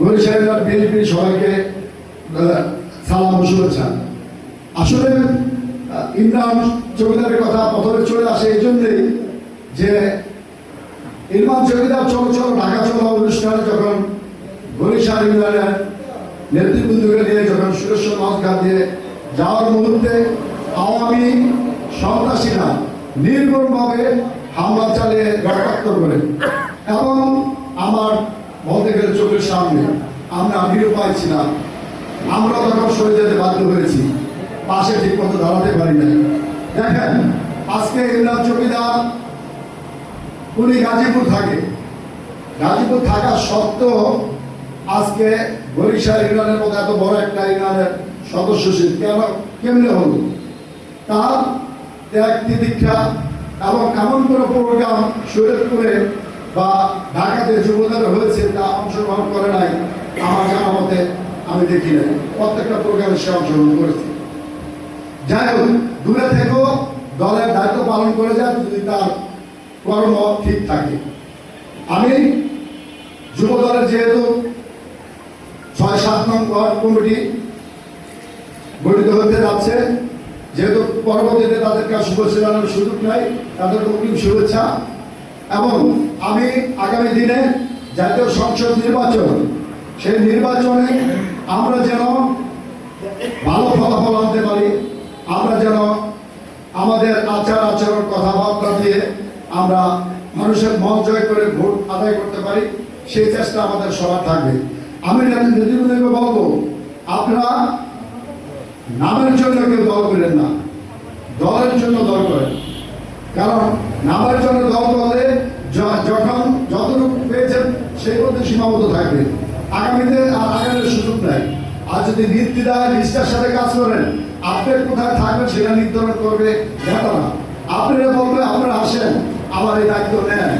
বরিশালের বিএনপি সবাইকে আহ, সালাম ও আসলে ইমরান চৌধুরীর কথা প্রথমে চলে আসে এই জন্যই যে ইমরান চৌধুরীর চলো চলো ঢাকা চলো অনুষ্ঠানে যখন বরিশাল ইমরানের নেতৃবৃন্দকে নিয়ে যখন সুরেশ্বর মাঝঘাট দিয়ে যাওয়ার মুহূর্তে আওয়ামী সন্ত্রাসীরা নির্মমভাবে হামলা চালিয়ে রক্তাক্ত করে। এবং আমার বলতে গেলে চোখের সামনে। আমরা নিরুপায় ছিলাম আমরা তখন সরে যেতে বাধ্য হয়েছি। পাশে ঠিক মতো দাঁড়াতে পারি নাই। দেখেন, আজকে ইমরান চৌকিদার উনি গাজীপুর থাকে। গাজীপুর থাকা সত্ত্বেও আজকে বরিশাল ইউনিয়নের মতো এত বড় একটা ইউনিয়নের সদস্যশীল কেন, কেমনে হলো? তার ত্যাগ তিদীক্ষা এবং এমন কোনো প্রোগ্রাম শরীরপুরে বা ঢাকাতে যুবদের হয়েছে তা করে নাই, আমার জানা মতে আমি দেখি নাই। প্রত্যেকটা প্রোগ্রামে সে অংশগ্রহণ করেছে। যাই হোক, দূরে থেকেও দলের দায়িত্ব পালন করে যায় যদি তার কর্ম ঠিক থাকে। আমি যুব দলের যেহেতু ছয়, সাত নং কমিটি গঠিত হতে যাচ্ছে, যেহেতু পরবর্তীতে তাদেরকে শুভেচ্ছা জানানোর সুযোগ নাই তাদের অগ্রিম শুভেচ্ছা। এবং আমি আগামী দিনে জাতীয় সংসদ নির্বাচন, সেই নির্বাচনে আমরা যেন ভালো ফলাফল আনতে পারি, আমরা যেন আমাদের আচার আচরণ, কথাবার্তা দিয়ে আমরা মানুষের মন জয় করে ভোট আদায় করতে পারি, সেই চেষ্টা আমাদের সবার থাকবে। আমি নেতৃবৃন্দকে বলব, আপনারা নামের জন্য কেউ দল করেন না। দলের জন্য দল করেন। কারণ নামের জন্য দল করলে য- যখন যতটুকু পেয়েছেন সেই মধ্যে সীমাবদ্ধ থাকবে। আগামীতে আর আগামীর সুযোগ নাই। আর যদি নির্দিদায় নিষ্ঠার সাথে কাজ করেন, আপনি কোথায় থাকবেন সেটা নির্ধারণ করবে নেতারা আপনারা বলবে আপনারা আসেন আমার এই দায়িত্ব নেন।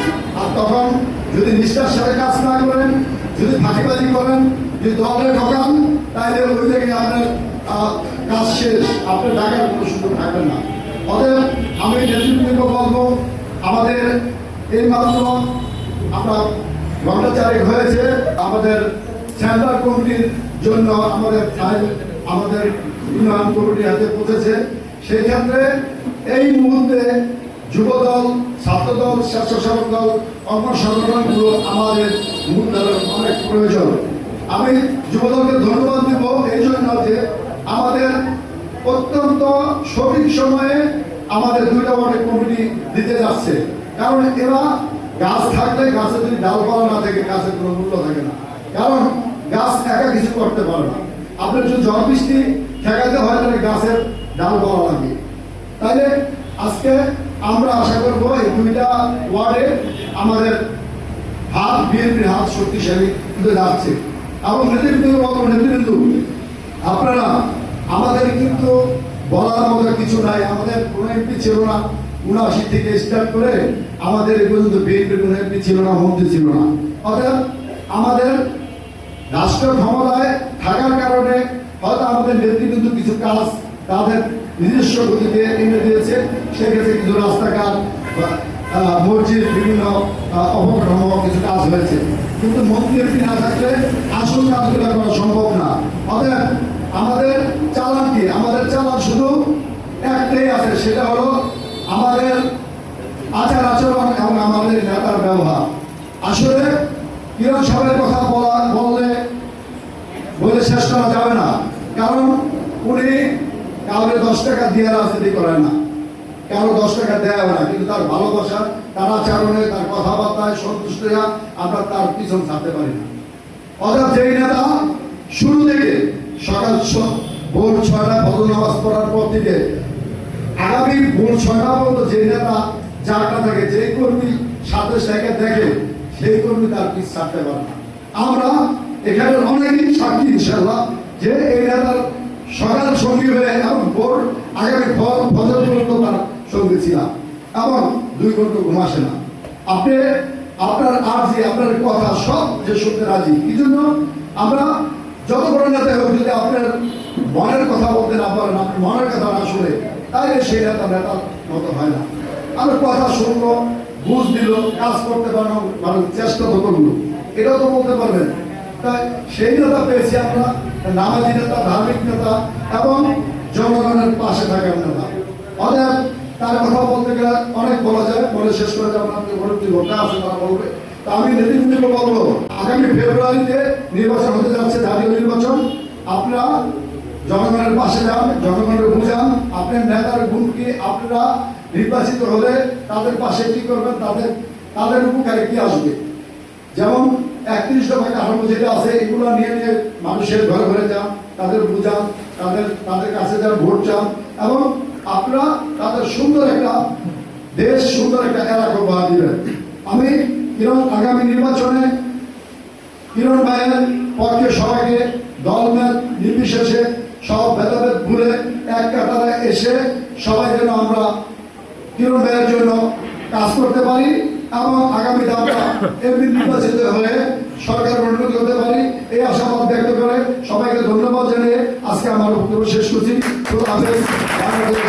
আর তখন যদি নিষ্ঠার সাথে কাজ না করেন, যদি ফাঁকিবাজি করেন, যদি দলে ঢোকান, তাহলে ওই থেকে আপনার কাজ শেষ। আপনার ডাকার কোনো সুযোগ থাকবে না। অতএব আমি নেতৃত্বকে বলব, আমাদের এই মাত্র আমরা চারেক হয়েছে। আমাদের সেন্টার কমিটির জন্য আমাদের ফাইল আমাদের উন্নয়ন কমিটি হাতে পৌঁছেছে। সেই ক্ষেত্রে এই মুহূর্তে যুবদল, ছাত্রদল, স্বেচ্ছাসেবক দল অন্য সংগঠনগুলো আমাদের মূলধারের অনেক প্রয়োজন। আমি যুবদলকে ধন্যবাদ দেব এই জন্য যে আমাদের অত্যন্ত সঠিক সময়ে আমাদের দুইটা ওয়ার্ডের কমিটি দিতে যাচ্ছে। কারণ এরা গাছ থাকলে গাছে যদি ডালপালা না থাকে, গাছের কোনো মূল্য থাকে না। কারণ গাছ একা কিছু করতে পারে না। আপনার যদি ঝড় বৃষ্টি ঠেকাতে হয়, তাহলে গাছের ডালপালা লাগে। তাহলে আজকে আমরা আশা করব এই দুইটা ওয়ার্ডে আমাদের হাত, বিএনপির হাত শক্তিশালী হতে যাচ্ছে। এবং নেতৃবৃন্দ নেতৃবৃন্দ, আপনারা, আমাদের কিন্তু বলার মতো কিছু নাই, আমাদের কোনো এমপি ছিল না। উনআশি থেকে স্টার্ট করে আমাদের এ পর্যন্ত বিএনপির কোনো এমপি ছিল না মন্ত্রী ছিল না। অর্থাৎ আমাদের রাষ্ট্র ক্ষমতায় থাকার কারণে হয়তো আমাদের নেতৃবৃন্দ কিছু কাজ তাদের নিজস্ব গতিতে এনে দিয়েছে। সেক্ষেত্রে কিছু রাস্তাঘাট মসজিদ বিভিন্ন আহ, কিছু কাজ হয়েছে। কিন্তু মন্ত্রী এমপি না থাকলে আসল কাজগুলো করা সম্ভব না। অতএব আমাদের চালান কি? আমাদের চালান শুধু একটাই আছে সেটা হলো আমাদের আচার আচরণ এবং আমাদের নেতার ব্যবহার। আসলে কিরণ সাহেবের কথা বলা, বললে বলে শেষ করা যাবে না। কারণ উনি কাউকে দশ টাকা দিয়ে রাজনীতি করেন না। কারও দশ টাকা দেয় না, কিন্তু তার ভালোবাসা, তার আচরণে, তার কথাবার্তায় সন্তুষ্ট হইয়া আমরা তার পিছন ছাড়তে পারি না। অর্থাৎ যেই নেতা শুরু থেকে সকাল ভোর ছয়টা ফজর নামাজ পড়ার পর থেকে আগামী ভোর ছয়টা পর্যন্ত যে নেতা যারটা থাকে যে কর্মী সাথে সাথে দেখে, সেই কর্মী তার পিছ ছাড়তে পারে না। আমরা এখানে অনেকেই সাক্ষী ইনশাল্লাহ যে এই নেতার সকাল সঙ্গী হয়ে এবং ভোর আগামী ফজর পর্যন্ত তার সঙ্গী ছিলাম। এবং দুই ঘণ্টা ঘুম আসে না। আপনি, আপনার আর যে আপনার কথা সব যে শুনতে রাজি। কি জন্য? আমরা যত বড় নেতা হোক, যদি আপনার মনের কথা বলতে না পারেন আপনার মনের কথা না শুনে তাহলে সেই নেতা নেতার মতো হয় না। আমরা কথা শুনলো, বুঝ দিল, কাজ করতে পারল মানে চেষ্টা তো করল। এটাও তো বলতে পারবেন। তাই সেই নেতা পেয়েছি আমরা নামাজি নেতা, ধার্মিক নেতা এবং জনগণের পাশে থাকার নেতা। অতএব তার কথা বলতে গেলে অনেক বলা যায়, বলে শেষ করে যাব আপনাদের ভর্তি ভোটটা আছে, তারা বলবে। তা আমি নেতৃবৃন্দকে বলব, আগামী ফেব্রুয়ারিতে নির্বাচন হতে যাচ্ছে জাতীয় নির্বাচন। আপনারা জনগণের পাশে যান, জনগণের বুঝান আপনার নেতার গুণ কি আপনারা নির্বাচিত হলে তাদের পাশে কি করবেন? তাদের তাদের উপকারে কি আসবে? যেমন একত্রিশ দফা কাঠামো যেটা আছে, এগুলো নিয়ে নিয়ে মানুষের ঘরে ঘরে যান, তাদের বুঝান, তাদের তাদের কাছে যান, ভোট চান। এবং আপনারা তাদের সুন্দর একটা দেশ, সুন্দর একটা এলাকা উপহার দিবেন। আমি কিরণ আগামী নির্বাচনে কিরণ ভাইয়ের পক্ষে সবাইকে দলমেল নির্বিশেষে সব ভেদাভেদ ভুলে এক কাতারে এসে সবাই যেন আমরা ভাইয়ের জন্য কাজ করতে পারি এবং আগামীতে আমরা এমনি নির্বাচিত হয়ে সরকার উন্নতি হতে পারি। এই আশাবাদ ব্যক্ত করে সবাইকে ধন্যবাদ জানিয়ে আজকে আমার বক্তব্য শেষ করছি। আমি বাংলাদেশ